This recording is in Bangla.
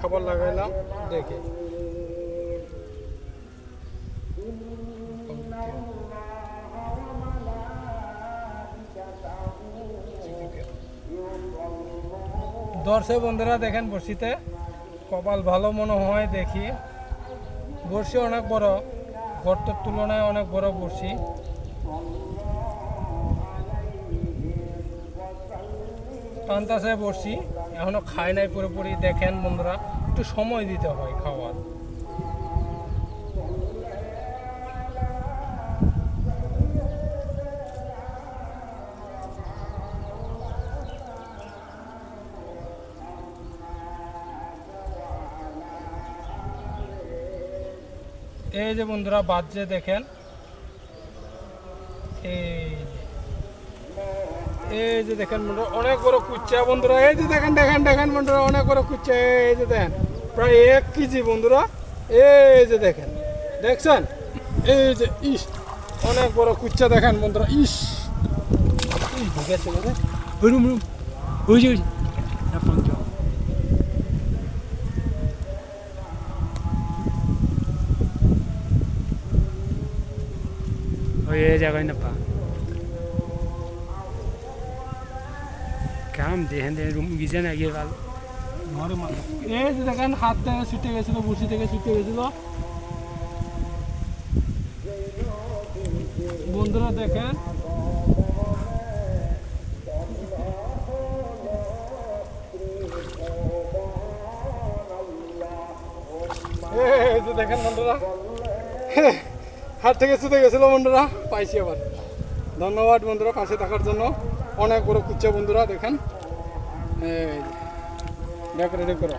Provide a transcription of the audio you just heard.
খাবার লাগাইলাম, দেখে। দর্শক বন্ধুরা, দেখেন বড়শিতে। কপাল ভালো মনে হয়, দেখি। বড়শি অনেক বড়, গর্তের তুলনায় অনেক বড় বড়শি। টানতাছে বড়শি এখনও খায় নাই পুরোপুরি দেখেন বন্ধুরা, একটু সময় দিতে হয় খাওয়ার এই যে বন্ধুরা, বাজছে দেখেন এই। এই যে দেখেন বন্ধুরা অনেক বড় কুচ্চা বন্ধুরা এই যে দেখেন দেখেন দেখেন বন্ধুরা অনেক বড় কুচ্চা এই যে দেখেন প্রায় এক কেজি বন্ধুরা এই যে দেখেন দেখছেন? এই যে ইস অনেক বড় কুচ্চা দেখেন বন্ধুরা ইস। রুম রুম ওই যে ওই যে। না ফোন চাও। ওই এই জায়গায় না পা। কাম দেখেন দেখেন রুম গিয়ে না গিয়ে ভালো। এই যে দেখেন, হাত থেকে ছুটে গেছিল, বসি থেকে ছুটে গেছিল। বন্ধুরা দেখেন, এই যে দেখেন বন্ধুরা, হাত থেকে ছুটে গেছিল বন্ধুরা, পাইছি আবার। ধন্যবাদ বন্ধুরা, পাশে থাকার জন্য। অনেক বড় কুচ্ছা বন্ধুরা দেখেন। ডেকোরেটিভ করা।